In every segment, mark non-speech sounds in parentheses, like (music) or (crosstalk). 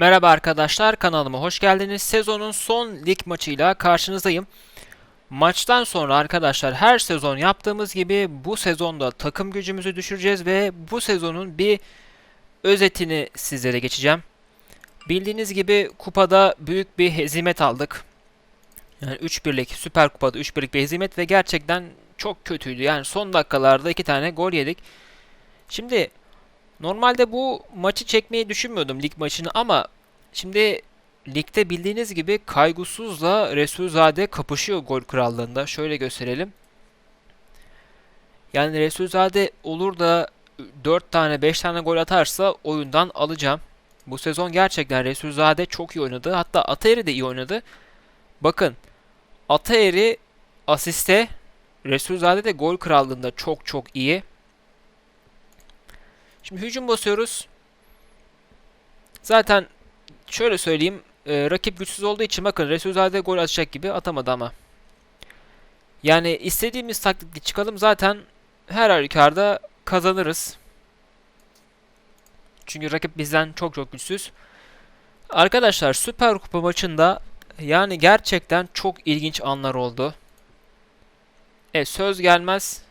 Merhaba arkadaşlar kanalıma hoş geldiniz. Sezonun son lig maçıyla karşınızdayım. Maçtan sonra arkadaşlar her sezon yaptığımız gibi bu sezonda takım gücümüzü düşüreceğiz ve bu sezonun bir özetini sizlere geçeceğim. Bildiğiniz gibi kupada büyük bir hezimet aldık. Yani 3-1'lik Süper Kupa'da 3-1'lik bir hezimet ve gerçekten çok kötüydü. Yani son dakikalarda iki tane gol yedik. Şimdi Normalde bu maçı çekmeyi düşünmüyordum lig maçını ama şimdi ligde bildiğiniz gibi Kaygusuz'la Resulzade kapışıyor gol krallığında. Şöyle gösterelim. Yani Resulzade olur da 4 tane 5 tane gol atarsa oyundan alacağım. Bu sezon gerçekten Resulzade çok iyi oynadı. Hatta Atayeri de iyi oynadı. Bakın Atayeri asiste Resulzade de gol krallığında çok çok iyi. Şimdi hücum basıyoruz. Zaten şöyle söyleyeyim. E, rakip güçsüz olduğu için bakın Resulzade gol atacak gibi atamadı ama. Yani istediğimiz taktikle çıkalım zaten her halükarda kazanırız. Çünkü rakip bizden çok çok güçsüz. Arkadaşlar Süper Kupa maçında yani gerçekten çok ilginç anlar oldu. Evet söz gelmez.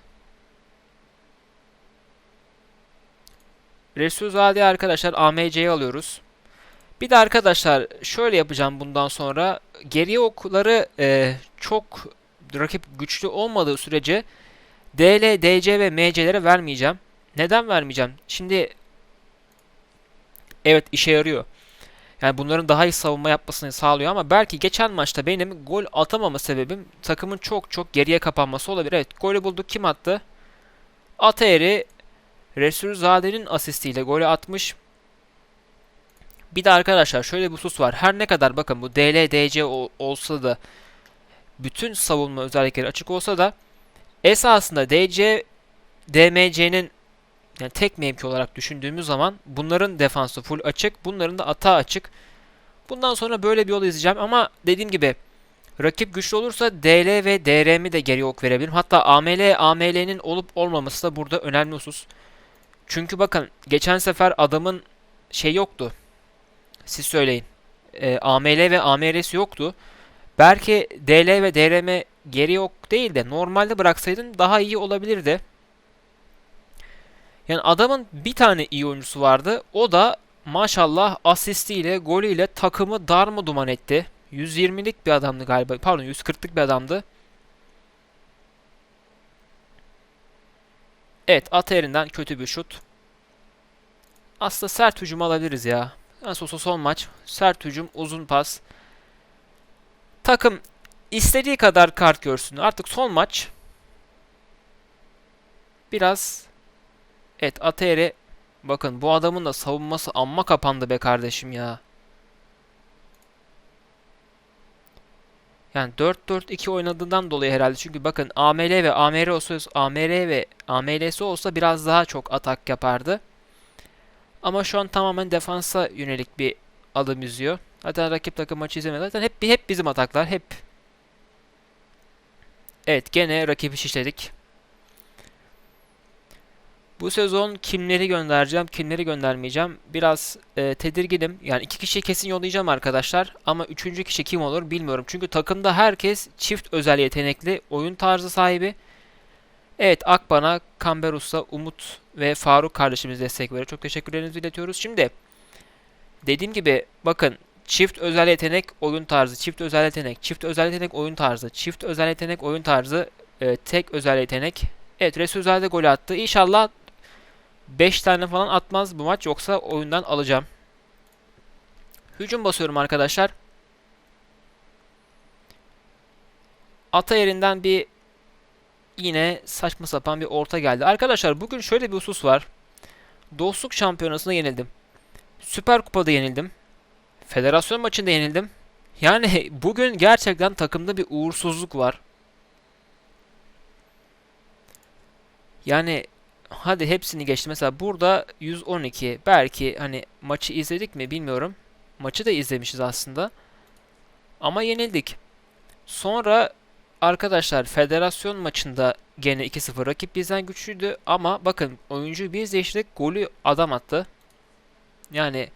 Resulzade arkadaşlar AMC'yi alıyoruz. Bir de arkadaşlar şöyle yapacağım bundan sonra. Geriye okları e, çok rakip güçlü olmadığı sürece DL, DC ve MC'lere vermeyeceğim. Neden vermeyeceğim? Şimdi evet işe yarıyor. Yani bunların daha iyi savunma yapmasını sağlıyor ama belki geçen maçta benim gol atamama sebebim takımın çok çok geriye kapanması olabilir. Evet golü bulduk. Kim attı? Atayeri Resulzade'nin asistiyle golü atmış. Bir de arkadaşlar şöyle bir husus var. Her ne kadar bakın bu DL, DC olsa da bütün savunma özellikleri açık olsa da esasında DC, DMC'nin yani tek mevki olarak düşündüğümüz zaman bunların defansı full açık. Bunların da atağı açık. Bundan sonra böyle bir yol izleyeceğim ama dediğim gibi rakip güçlü olursa DL ve DRM'i de geri ok verebilirim. Hatta AML, AML'nin olup olmaması da burada önemli husus. Çünkü bakın geçen sefer adamın şey yoktu. Siz söyleyin. E, AML ve AMR'si yoktu. Belki DL ve DRM geri yok değil de normalde bıraksaydın daha iyi olabilirdi. Yani adamın bir tane iyi oyuncusu vardı. O da maşallah asistiyle, golüyle takımı dar mı duman etti. 120'lik bir adamdı galiba. Pardon 140'lık bir adamdı. Evet Atayeri'nden kötü bir şut. Aslında sert hücum alabiliriz ya. Nasıl olsa son maç. Sert hücum, uzun pas. Takım istediği kadar kart görsün. Artık son maç. Biraz Evet Atayeri bakın bu adamın da savunması amma kapandı be kardeşim ya. Yani 4-4-2 oynadığından dolayı herhalde. Çünkü bakın AML ve AMR olsa AMR ve AML'si olsa biraz daha çok atak yapardı. Ama şu an tamamen defansa yönelik bir adım izliyor. Zaten rakip takım maçı izlemedi. Zaten hep hep bizim ataklar hep. Evet gene rakibi şişledik. Bu sezon kimleri göndereceğim, kimleri göndermeyeceğim. Biraz e, tedirginim. Yani iki kişiyi kesin yollayacağım arkadaşlar. Ama üçüncü kişi kim olur bilmiyorum. Çünkü takımda herkes çift özel yetenekli oyun tarzı sahibi. Evet Akban'a, Kamberus'a, Umut ve Faruk kardeşimiz destek veriyor. Çok teşekkürlerinizi iletiyoruz. Şimdi dediğim gibi bakın çift özel yetenek oyun tarzı, çift özel yetenek, çift özel yetenek oyun tarzı, çift özel yetenek oyun tarzı, e, tek özel yetenek. Evet Resulzade gol attı. İnşallah 5 tane falan atmaz bu maç yoksa oyundan alacağım. Hücum basıyorum arkadaşlar. Ata yerinden bir yine saçma sapan bir orta geldi. Arkadaşlar bugün şöyle bir husus var. Dostluk şampiyonasında yenildim. Süper Kupa'da yenildim. Federasyon maçında yenildim. Yani (laughs) bugün gerçekten takımda bir uğursuzluk var. Yani hadi hepsini geçti. Mesela burada 112. Belki hani maçı izledik mi bilmiyorum. Maçı da izlemişiz aslında. Ama yenildik. Sonra arkadaşlar federasyon maçında gene 2-0 rakip bizden güçlüydü ama bakın oyuncu biz değiştirdik golü adam attı. Yani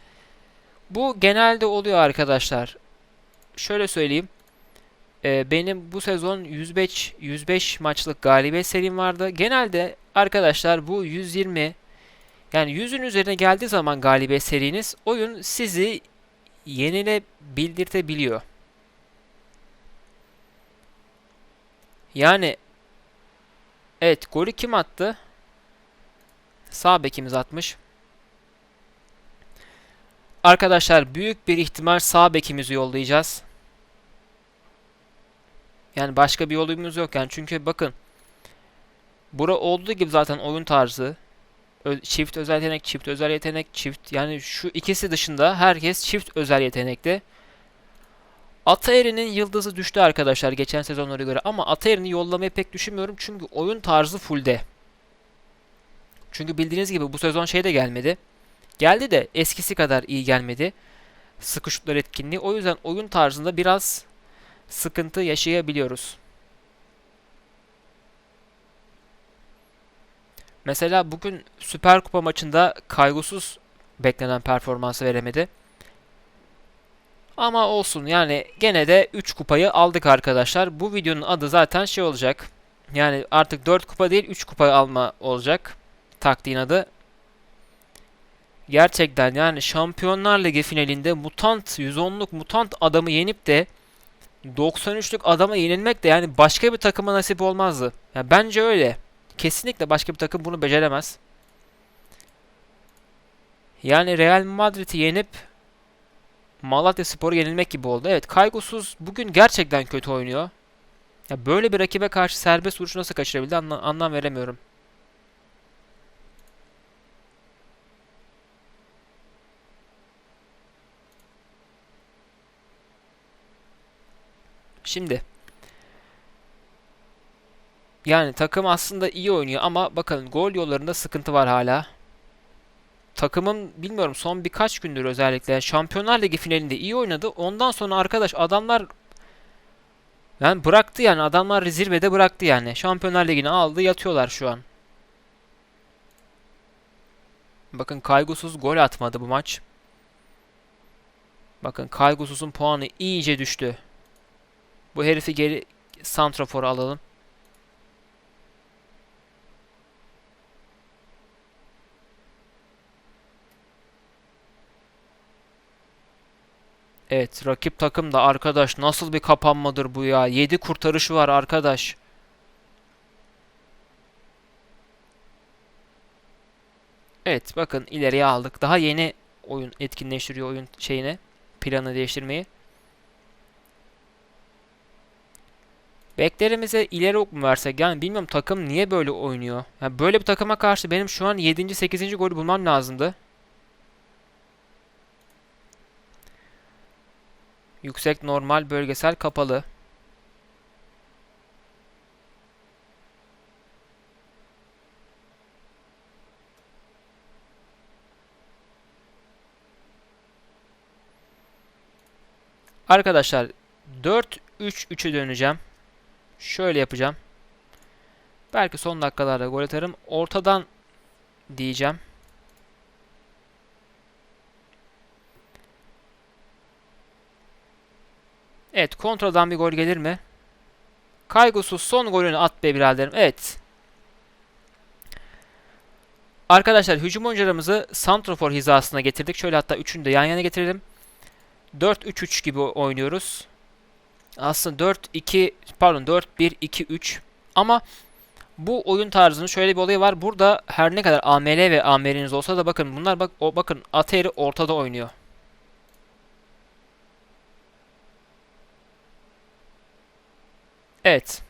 Bu genelde oluyor arkadaşlar. Şöyle söyleyeyim. Ee, benim bu sezon 105 105 maçlık galibiyet serim vardı. Genelde arkadaşlar bu 120 yani 100'ün üzerine geldiği zaman galibiyet seriniz oyun sizi yenilebildirtebiliyor. Yani evet golü kim attı? Sağ bekimiz atmış. Arkadaşlar büyük bir ihtimal sağ bekimizi yollayacağız. Yani başka bir yolumuz yok yani çünkü bakın bura olduğu gibi zaten oyun tarzı çift özel yetenek, çift özel yetenek, çift yani şu ikisi dışında herkes çift özel yetenekli. Ataeri'nin yıldızı düştü arkadaşlar geçen sezonlara göre ama Ataeri'ni yollamayı pek düşünmüyorum çünkü oyun tarzı fullde. Çünkü bildiğiniz gibi bu sezon şey de gelmedi. Geldi de eskisi kadar iyi gelmedi. Sıkı etkinliği. O yüzden oyun tarzında biraz sıkıntı yaşayabiliyoruz. Mesela bugün Süper Kupa maçında kaygısız beklenen performansı veremedi. Ama olsun yani gene de 3 kupayı aldık arkadaşlar. Bu videonun adı zaten şey olacak. Yani artık 4 kupa değil 3 kupa alma olacak. Taktiğin adı. Gerçekten yani Şampiyonlar Ligi finalinde mutant 110'luk mutant adamı yenip de 93'lük adama yenilmek de yani başka bir takıma nasip olmazdı. Yani bence öyle. Kesinlikle başka bir takım bunu beceremez. Yani Real Madrid'i yenip Malatya Spor'u yenilmek gibi oldu. Evet kaygısız bugün gerçekten kötü oynuyor. Ya böyle bir rakibe karşı serbest vuruşu nasıl kaçırabildi anla anlam veremiyorum. Şimdi yani takım aslında iyi oynuyor ama bakın gol yollarında sıkıntı var hala. Takımım bilmiyorum son birkaç gündür özellikle Şampiyonlar Ligi finalinde iyi oynadı. Ondan sonra arkadaş adamlar yani bıraktı yani adamlar zirvede bıraktı yani. Şampiyonlar Ligi'ni aldı yatıyorlar şu an. Bakın kaygısız gol atmadı bu maç. Bakın kaygısızın puanı iyice düştü. Bu herifi geri santrafora alalım. Evet rakip takım da arkadaş nasıl bir kapanmadır bu ya. 7 kurtarışı var arkadaş. Evet bakın ileriye aldık. Daha yeni oyun etkinleştiriyor oyun şeyini. Planı değiştirmeyi. Beklerimize ileri ok mu versek? Yani bilmiyorum takım niye böyle oynuyor. Yani böyle bir takıma karşı benim şu an 7. 8. golü bulmam lazımdı. Yüksek, normal, bölgesel, kapalı. Arkadaşlar 4-3-3'ü döneceğim. Şöyle yapacağım. Belki son dakikalarda gol atarım. Ortadan diyeceğim. Evet kontradan bir gol gelir mi? Kaygısız son golünü at be biraderim. Evet. Arkadaşlar hücum oyuncularımızı Santrofor hizasına getirdik. Şöyle hatta üçünü de yan yana getirelim. 4-3-3 gibi oynuyoruz. Aslında 4-2 pardon 4-1-2-3 ama bu oyun tarzının şöyle bir olayı var. Burada her ne kadar AML ve AMR'iniz olsa da bakın bunlar bak o bakın Ateri ortada oynuyor. Evet.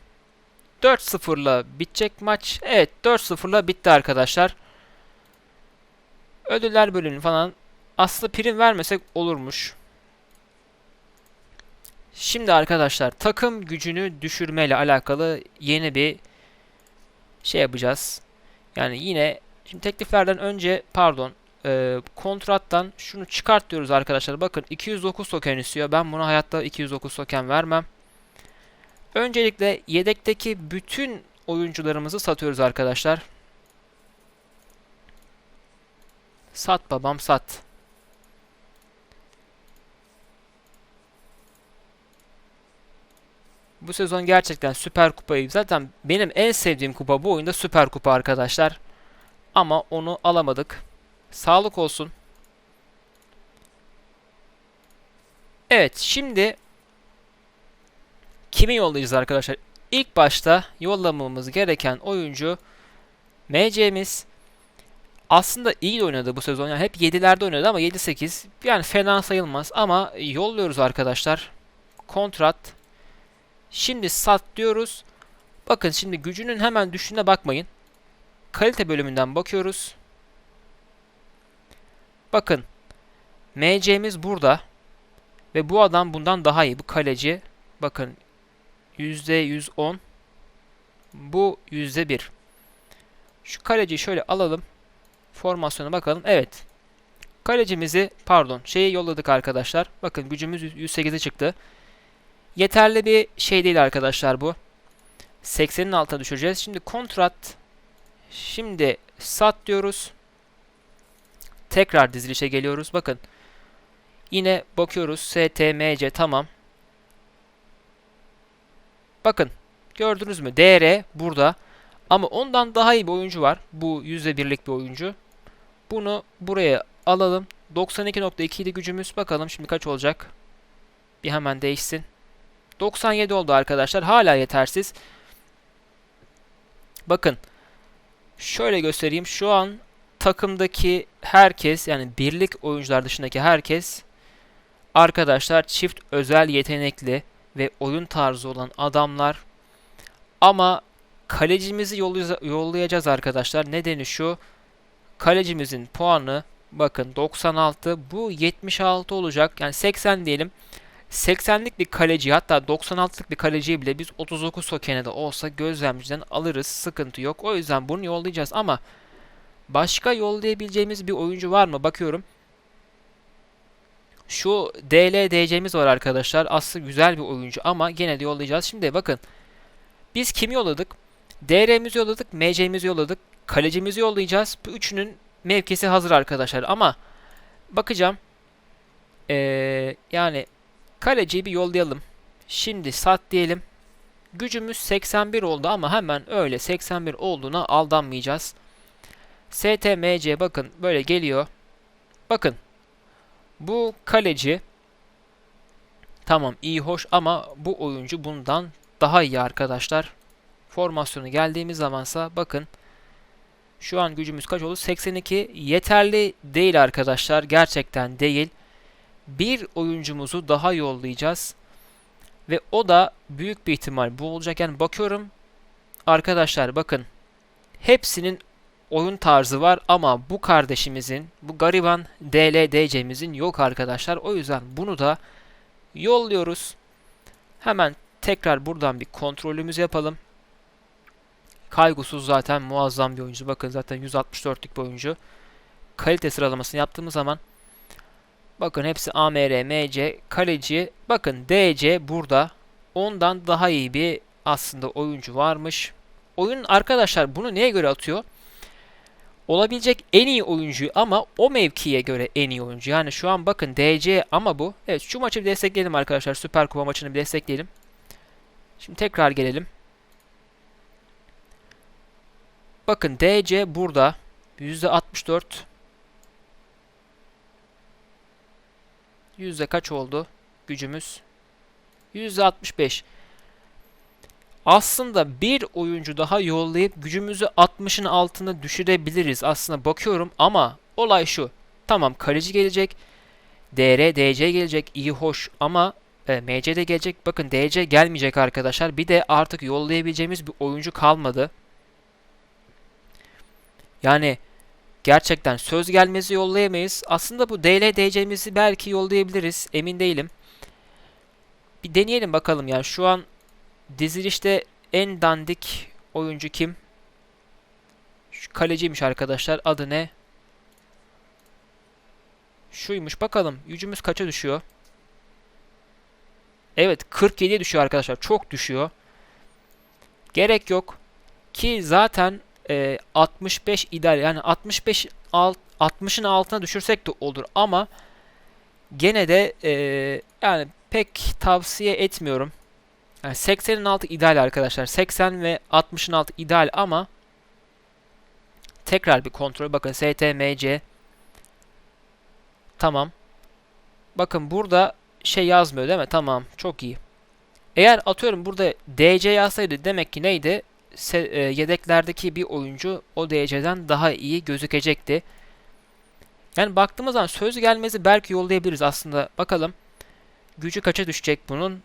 4-0'la bitecek maç. Evet 4-0'la bitti arkadaşlar. Ödüller bölümü falan aslında prim vermesek olurmuş. Şimdi arkadaşlar takım gücünü düşürmeyle alakalı yeni bir şey yapacağız. Yani yine şimdi tekliflerden önce pardon e, kontrattan şunu çıkart diyoruz arkadaşlar. Bakın 209 token istiyor. Ben buna hayatta 209 token vermem. Öncelikle yedekteki bütün oyuncularımızı satıyoruz arkadaşlar. Sat babam sat. Bu sezon gerçekten Süper Kupayı zaten benim en sevdiğim kupa bu oyunda Süper Kupa arkadaşlar. Ama onu alamadık. Sağlık olsun. Evet şimdi kimi yollayacağız arkadaşlar? İlk başta yollamamız gereken oyuncu MC'miz. Aslında iyi oynadı bu sezon. Yani hep 7'lerde oynadı ama 7-8 yani fena sayılmaz ama yolluyoruz arkadaşlar. Kontrat. Şimdi sat diyoruz. Bakın şimdi gücünün hemen düştüğüne bakmayın. Kalite bölümünden bakıyoruz. Bakın MC'miz burada. Ve bu adam bundan daha iyi. Bu kaleci. Bakın %110. Bu %1. Şu kaleciyi şöyle alalım. Formasyona bakalım. Evet. Kalecimizi pardon şeyi yolladık arkadaşlar. Bakın gücümüz 108'e çıktı. Yeterli bir şey değil arkadaşlar bu. 80'in altına düşüreceğiz. Şimdi kontrat. Şimdi sat diyoruz. Tekrar dizilişe geliyoruz. Bakın. Yine bakıyoruz. STMC tamam. Bakın. Gördünüz mü? DR burada. Ama ondan daha iyi bir oyuncu var. Bu %1'lik bir oyuncu. Bunu buraya alalım. 92.2 idi gücümüz. Bakalım şimdi kaç olacak. Bir hemen değişsin. 97 oldu arkadaşlar. Hala yetersiz. Bakın. Şöyle göstereyim. Şu an takımdaki herkes yani birlik oyuncular dışındaki herkes arkadaşlar çift özel yetenekli ve oyun tarzı olan adamlar. Ama kalecimizi yollayacağız arkadaşlar. Nedeni şu. Kalecimizin puanı bakın 96 bu 76 olacak. Yani 80 diyelim. 80'lik bir kaleci hatta 96'lık bir kaleciyi bile biz 39 sokenede olsa gözlemciden alırız. Sıkıntı yok. O yüzden bunu yollayacağız ama başka yollayabileceğimiz bir oyuncu var mı? Bakıyorum. Şu DL DC'miz var arkadaşlar. Aslında güzel bir oyuncu ama gene de yollayacağız. Şimdi bakın. Biz kimi yolladık? DR'mizi yolladık, MC'mizi yolladık, kalecimizi yollayacağız. Bu üçünün mevkisi hazır arkadaşlar ama bakacağım. Ee, yani kaleciyi bir yollayalım. Şimdi sat diyelim. Gücümüz 81 oldu ama hemen öyle 81 olduğuna aldanmayacağız. STMC bakın böyle geliyor. Bakın. Bu kaleci tamam iyi hoş ama bu oyuncu bundan daha iyi arkadaşlar formasyonu geldiğimiz zamansa bakın şu an gücümüz kaç oldu? 82 yeterli değil arkadaşlar. Gerçekten değil. Bir oyuncumuzu daha yollayacağız. Ve o da büyük bir ihtimal bu olacak. Yani bakıyorum arkadaşlar bakın hepsinin oyun tarzı var ama bu kardeşimizin bu gariban DLDC'mizin yok arkadaşlar. O yüzden bunu da yolluyoruz. Hemen tekrar buradan bir kontrolümüzü yapalım. Kaygusuz zaten muazzam bir oyuncu. Bakın zaten 164'lük bir oyuncu. Kalite sıralamasını yaptığımız zaman bakın hepsi AMR, MC, kaleci. Bakın DC burada. Ondan daha iyi bir aslında oyuncu varmış. Oyun arkadaşlar bunu neye göre atıyor? Olabilecek en iyi oyuncu ama o mevkiye göre en iyi oyuncu. Yani şu an bakın DC ama bu. Evet şu maçı bir destekleyelim arkadaşlar. Süper Kupa maçını bir destekleyelim. Şimdi tekrar gelelim. Bakın DC burada. %64. Yüzde kaç oldu gücümüz? %65. Aslında bir oyuncu daha yollayıp gücümüzü 60'ın altına düşürebiliriz. Aslında bakıyorum ama olay şu. Tamam kaleci gelecek. DR, DC gelecek. iyi hoş ama e, MC de gelecek. Bakın DC gelmeyecek arkadaşlar. Bir de artık yollayabileceğimiz bir oyuncu kalmadı. Yani gerçekten söz gelmesi yollayamayız. Aslında bu DLDC'mizi belki yollayabiliriz. Emin değilim. Bir deneyelim bakalım yani şu an dizilişte en dandik oyuncu kim? Şu kaleciymiş arkadaşlar. Adı ne? Şuymuş bakalım. Gücümüz kaça düşüyor? Evet 47'ye düşüyor arkadaşlar. Çok düşüyor. Gerek yok. Ki zaten e, 65 ideal yani 65 alt 60'ın altına düşürsek de olur ama gene de e, yani pek tavsiye etmiyorum. Yani 80'in altı ideal arkadaşlar. 80 ve 60'ın altı ideal ama tekrar bir kontrol. Bakın STMC Tamam. Bakın burada şey yazmıyor değil mi? Tamam. Çok iyi. Eğer atıyorum burada DC yazsaydı demek ki neydi? E, yedeklerdeki bir oyuncu o DC'den daha iyi gözükecekti. Yani baktığımız zaman söz gelmesi belki yollayabiliriz aslında. Bakalım. Gücü kaça düşecek bunun?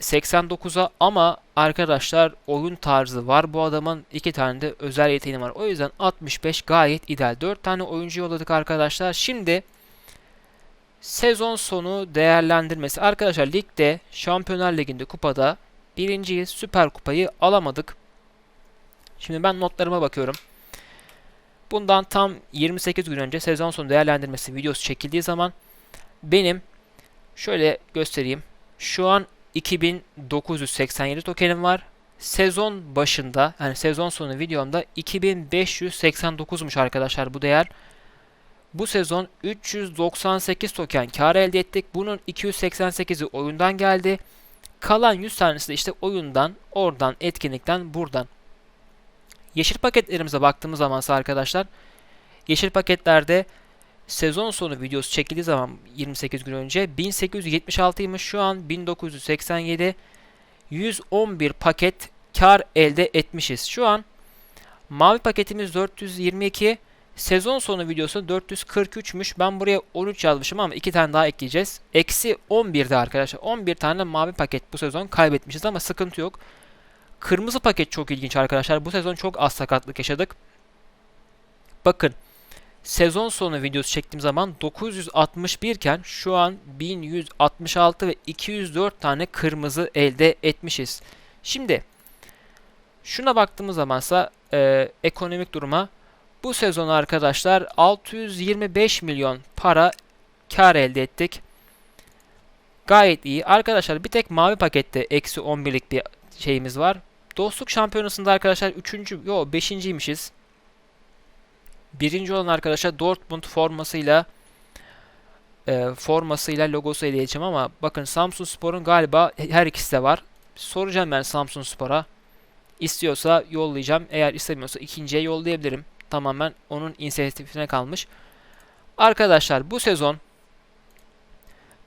89'a ama arkadaşlar oyun tarzı var. Bu adamın iki tane de özel yeteneği var. O yüzden 65 gayet ideal. 4 tane oyuncu yolladık arkadaşlar. Şimdi sezon sonu değerlendirmesi. Arkadaşlar ligde Şampiyonlar Ligi'nde kupada birinciyiz. Süper Kupayı alamadık. Şimdi ben notlarıma bakıyorum. Bundan tam 28 gün önce sezon sonu değerlendirmesi videosu çekildiği zaman benim şöyle göstereyim. Şu an 2987 tokenim var. Sezon başında yani sezon sonu videomda 2589'muş arkadaşlar bu değer. Bu sezon 398 token kar elde ettik. Bunun 288'i oyundan geldi. Kalan 100 tanesi de işte oyundan, oradan, etkinlikten, buradan. Yeşil paketlerimize baktığımız zaman arkadaşlar yeşil paketlerde sezon sonu videosu çekildiği zaman 28 gün önce 1876'ymış şu an 1987 111 paket kar elde etmişiz. Şu an mavi paketimiz 422 sezon sonu videosu 443'müş. Ben buraya 13 yazmışım ama 2 tane daha ekleyeceğiz. Eksi 11'de arkadaşlar. 11 tane mavi paket bu sezon kaybetmişiz ama sıkıntı yok. Kırmızı paket çok ilginç arkadaşlar. Bu sezon çok az sakatlık yaşadık. Bakın sezon sonu videosu çektiğim zaman 961 iken şu an 1166 ve 204 tane kırmızı elde etmişiz. Şimdi şuna baktığımız zamansa e, ekonomik duruma bu sezon arkadaşlar 625 milyon para kar elde ettik. Gayet iyi. Arkadaşlar bir tek mavi pakette eksi 11'lik bir şeyimiz var. Dostluk şampiyonasında arkadaşlar 3. yo 5.ymişiz. Birinci olan arkadaşa Dortmund formasıyla e, formasıyla logosuyla diyeceğim ama bakın Samsun Spor'un galiba her ikisi de var. Soracağım ben Samsun Spor'a. İstiyorsa yollayacağım. Eğer istemiyorsa ikinciye yollayabilirim. Tamamen onun inisiyatifine kalmış. Arkadaşlar bu sezon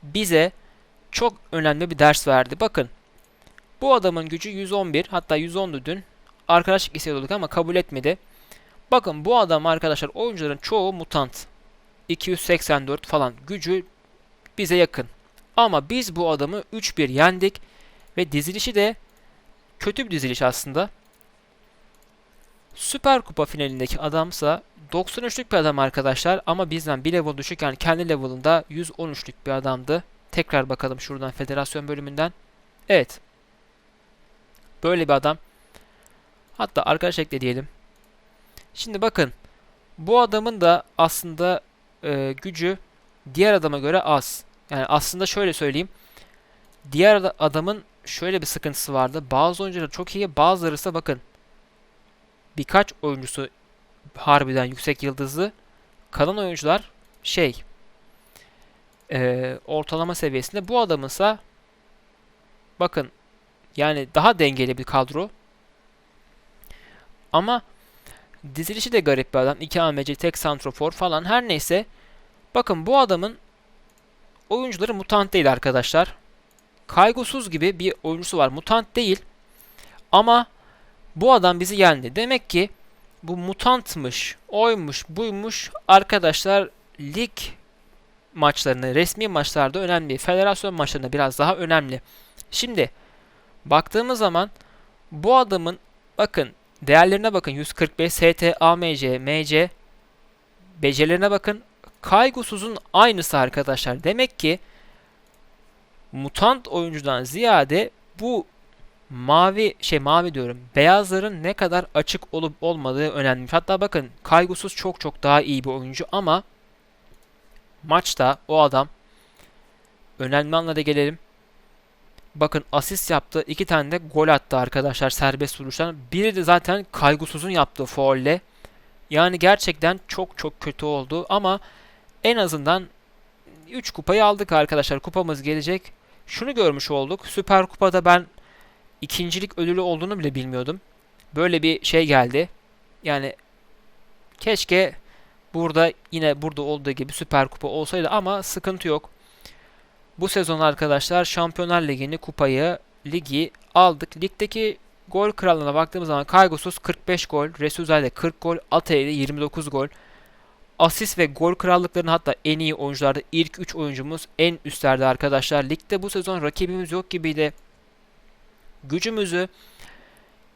bize çok önemli bir ders verdi. Bakın bu adamın gücü 111 hatta 110'du dün. Arkadaşlık istiyorduk ama kabul etmedi. Bakın bu adam arkadaşlar oyuncuların çoğu mutant. 284 falan gücü bize yakın. Ama biz bu adamı 3-1 yendik. Ve dizilişi de kötü bir diziliş aslında. Süper Kupa finalindeki adamsa 93'lük bir adam arkadaşlar ama bizden bir level düşük yani kendi level'ında 113'lük bir adamdı. Tekrar bakalım şuradan federasyon bölümünden. Evet. Böyle bir adam. Hatta arkadaş ekle diyelim. Şimdi bakın. Bu adamın da aslında e, gücü diğer adama göre az. Yani aslında şöyle söyleyeyim. Diğer adamın şöyle bir sıkıntısı vardı. Bazı oyuncular çok iyi, bazıları ise bakın. Birkaç oyuncusu harbiden yüksek yıldızlı. Kalan oyuncular şey e, ortalama seviyesinde. Bu adamın ise bakın yani daha dengeli bir kadro. Ama dizilişi de garip bir adam. 2 AMC, tek santrofor falan her neyse. Bakın bu adamın oyuncuları mutant değil arkadaşlar. Kaygusuz gibi bir oyuncusu var. Mutant değil. Ama bu adam bizi yendi. Demek ki bu mutantmış, oymuş, buymuş arkadaşlar lig maçlarını resmi maçlarda önemli. Federasyon maçlarında biraz daha önemli. Şimdi baktığımız zaman bu adamın bakın değerlerine bakın 145 ST, AMC, MC becerilerine bakın. Kaygusuzun aynısı arkadaşlar. Demek ki mutant oyuncudan ziyade bu mavi şey mavi diyorum. Beyazların ne kadar açık olup olmadığı önemli. Hatta bakın kaygısız çok çok daha iyi bir oyuncu ama maçta o adam önemli anlara gelelim. Bakın asist yaptı. iki tane de gol attı arkadaşlar serbest vuruştan. Biri de zaten kaygısızın yaptığı faulle. Yani gerçekten çok çok kötü oldu ama en azından 3 kupayı aldık arkadaşlar. Kupamız gelecek. şunu görmüş olduk. Süper Kupa'da ben ikincilik ödülü olduğunu bile bilmiyordum. Böyle bir şey geldi. Yani keşke burada yine burada olduğu gibi Süper Kupa olsaydı ama sıkıntı yok. Bu sezon arkadaşlar Şampiyonlar Ligi'ni kupayı ligi aldık. Ligdeki gol krallığına baktığımız zaman Kaygosuz 45 gol, Resulzade 40 gol, Atay'da 29 gol. Asist ve gol krallıklarının hatta en iyi oyuncularda ilk 3 oyuncumuz en üstlerde arkadaşlar. Ligde bu sezon rakibimiz yok gibiydi. Gücümüzü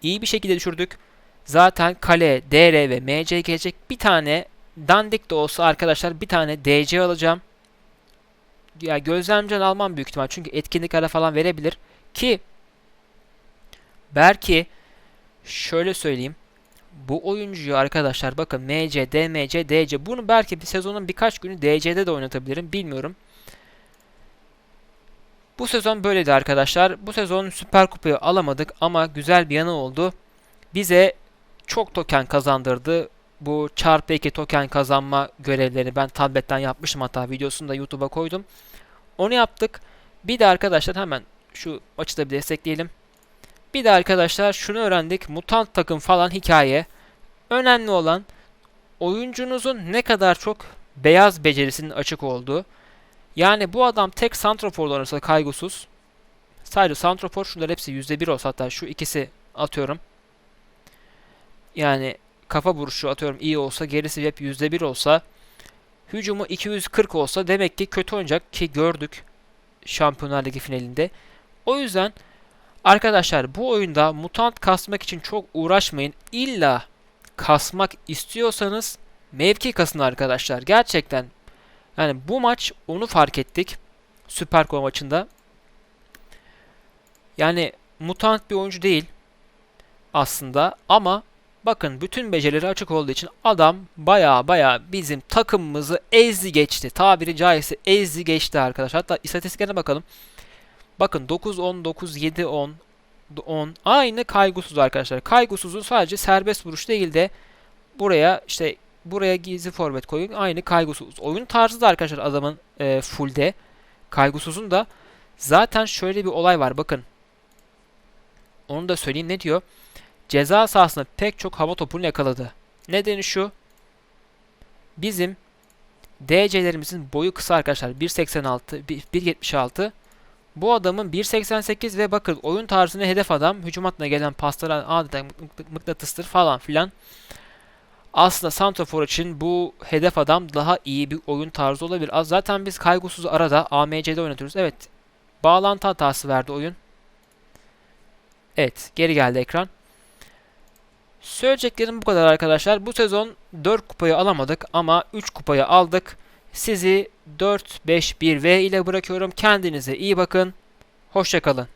iyi bir şekilde düşürdük. Zaten kale, DR ve MC gelecek. Bir tane dandik de olsa arkadaşlar bir tane DC alacağım. Ya gözlemciden almam büyük ihtimal. Çünkü etkinlik ara falan verebilir. Ki belki şöyle söyleyeyim. Bu oyuncuyu arkadaşlar bakın MC, DMC, DC bunu belki bir sezonun birkaç günü DC'de de oynatabilirim. Bilmiyorum. Bu sezon böyleydi arkadaşlar. Bu sezon Süper Kupayı alamadık ama güzel bir yanı oldu. Bize çok token kazandırdı. Bu çarpı 2 token kazanma görevlerini ben tabletten yapmışım hatta videosunu da YouTube'a koydum. Onu yaptık. Bir de arkadaşlar hemen şu maçı da bir destekleyelim. Bir de arkadaşlar şunu öğrendik. Mutant takım falan hikaye. Önemli olan oyuncunuzun ne kadar çok beyaz becerisinin açık olduğu. Yani bu adam tek santrafor olursa kaygısız. Sadece santrafor şunlar hepsi %1 olsa hatta şu ikisi atıyorum. Yani kafa vuruşu atıyorum iyi olsa gerisi hep %1 olsa hücumu 240 olsa demek ki kötü oynayacak ki gördük Şampiyonlar Ligi finalinde. O yüzden arkadaşlar bu oyunda mutant kasmak için çok uğraşmayın. İlla kasmak istiyorsanız mevki kasın arkadaşlar. Gerçekten yani bu maç onu fark ettik. Süper Kupa maçında. Yani mutant bir oyuncu değil aslında ama bakın bütün becerileri açık olduğu için adam baya baya bizim takımımızı ezdi geçti. Tabiri caizse ezdi geçti arkadaşlar. Hatta istatistiklerine bakalım. Bakın 9 10 9 7 10 10 aynı kaygısız arkadaşlar. Kaygısızın sadece serbest vuruş değil de buraya işte buraya gizli forvet koyun. Aynı kaygısız. Oyun tarzı da arkadaşlar adamın e, fullde. Kaygısızın da zaten şöyle bir olay var. Bakın. Onu da söyleyeyim. Ne diyor? Ceza sahasında pek çok hava topunu yakaladı. Nedeni şu. Bizim DC'lerimizin boyu kısa arkadaşlar. 1.86, 1.76. Bu adamın 1.88 ve bakın oyun tarzını hedef adam. Hücum hattına gelen paslara adeta mıknatıstır falan filan. Aslında Santrafor için bu hedef adam daha iyi bir oyun tarzı olabilir. Zaten biz kaygısız arada AMC'de oynatıyoruz. Evet. Bağlantı hatası verdi oyun. Evet. Geri geldi ekran. Söyleyeceklerim bu kadar arkadaşlar. Bu sezon 4 kupayı alamadık ama 3 kupayı aldık. Sizi 4-5-1V ile bırakıyorum. Kendinize iyi bakın. Hoşçakalın.